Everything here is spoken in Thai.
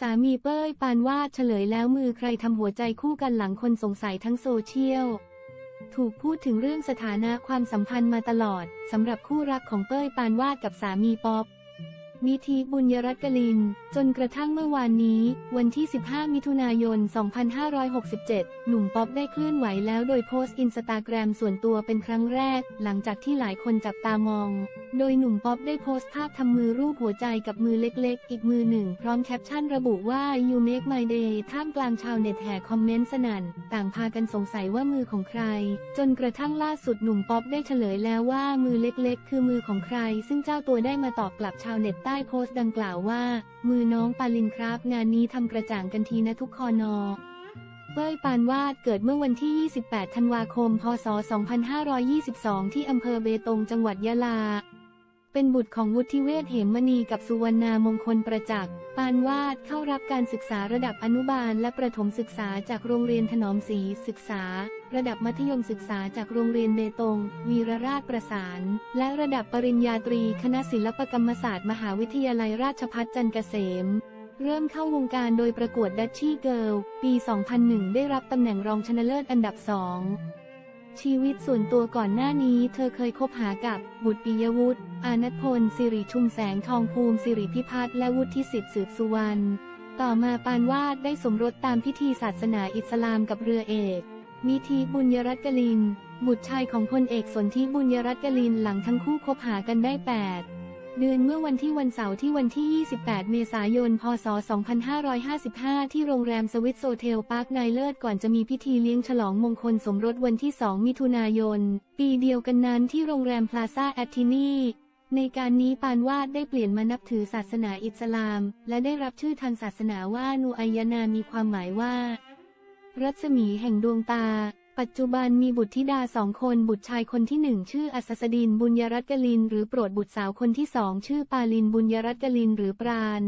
สามีเป้ยปานวาดเฉลยแล้วมือใครทำหัวใจคู่กันหลังคนสงสัยทั้งโซเชียล ถูกพูดถึงเรื่องสถานะความสัมพันธ์มาตลอดสำหรับคู่รักของเป้ยปานวาดกับสามีป๊อปนิธิบุญยรัตกลิน จนกระทั่งเมื่อวานนี้ วันที่ 15 มิถุนายน 2567 หนุ่มป๊อปได้เคลื่อนไหวแล้วโดยโพสต์อินสตาแกรมส่วนตัวเป็นครั้งแรก หลังจากที่หลายคนจับตามอง โดยหนุ่มป๊อปได้โพสต์ภาพทำมือรูปหัวใจกับมือเล็กๆ อีกมือหนึ่ง พร้อมแคปชั่นระบุว่า you make my day ท่ามกลางชาวเน็ตแห่คอมเมนต์สนั่น ต่างพากันสงสัยว่ามือของใคร จนกระทั่งล่าสุดหนุ่มป๊อปได้เฉลยแล้วว่ามือเล็กๆ คือมือของใคร ซึ่งเจ้าตัวได้มาตอบกลับชาวเน็ตใต้โพสต์ดังกล่าวว่า มือน้องปาลินครับ งานนี้ทำกระจ่างกันทีนะทุกคอนอเป้ยปานวาดเกิดเมื่อวันที่ 28 ธันวาคม พศ 2522 ที่อำเภอเบตง จังหวัดยะลา เป็นบุตรของวุฒิเวศเหมมณีกับสุวรรณามงคลประจักษ์ ปานวาดเข้ารับการศึกษาระดับอนุบาลและประถมศึกษาจากโรงเรียนถนอมศรีศึกษา ระดับมัธยมศึกษาจากโรงเรียนเบตง วีรราชประสาน และระดับปริญญาตรีคณะศิลปกรรมศาสตร์มหาวิทยาลัยราชภัฏจันทร์เกษมเริ่มเข้าวงการโดยประกวดดัชชี่เกิลปี 2001 ได้รับตำแหน่งรองชนะเลิศอันดับสอง ชีวิตส่วนตัวก่อนหน้านี้เธอเคยคบหากับ บุตรปิยวุฒิ อานัทพล สิริชุมแสงทองภูมิสิริพิพัฒน์และวุฒิสิทธิ์สืบสุวรรณ ต่อมาปานวาดได้สมรสตามพิธีศาสนาอิสลามกับเรือเอกมิธีบุญยรัตกลิน บุตรชายของพลเอกสนธิบุญยรัตกลินหลังทั้งคู่คบหากันได้ 8 เดือนเมื่อวันที่วันเสาร์ที่วันที่ 28 เมษายน พศ 2555 ที่โรงแรมสวิตโซเทลปาร์คนายเลิศก่อนจะมีพิธีเลี้ยงฉลองมงคลสมรสวันที่ 2 มิถุนายน ปีเดียวกันนั้นที่โรงแรมพลาซ่าแอตทินีในการนี้ปานวาดได้เปลี่ยนมานับถือศาสนาอิสลาม และได้รับชื่อทางศาสนาว่านูอัยนามีความหมายว่า รัศมีแห่งดวงตา ปัจจุบันมีบุตรธิดาสองคน บุตรชายคนที่หนึ่งชื่ออัสสดินบุญยรัตน์กลิน หรือโปรดบุตรสาวคนที่สองชื่อปาลินบุญยรัตน์กลินหรือปราณ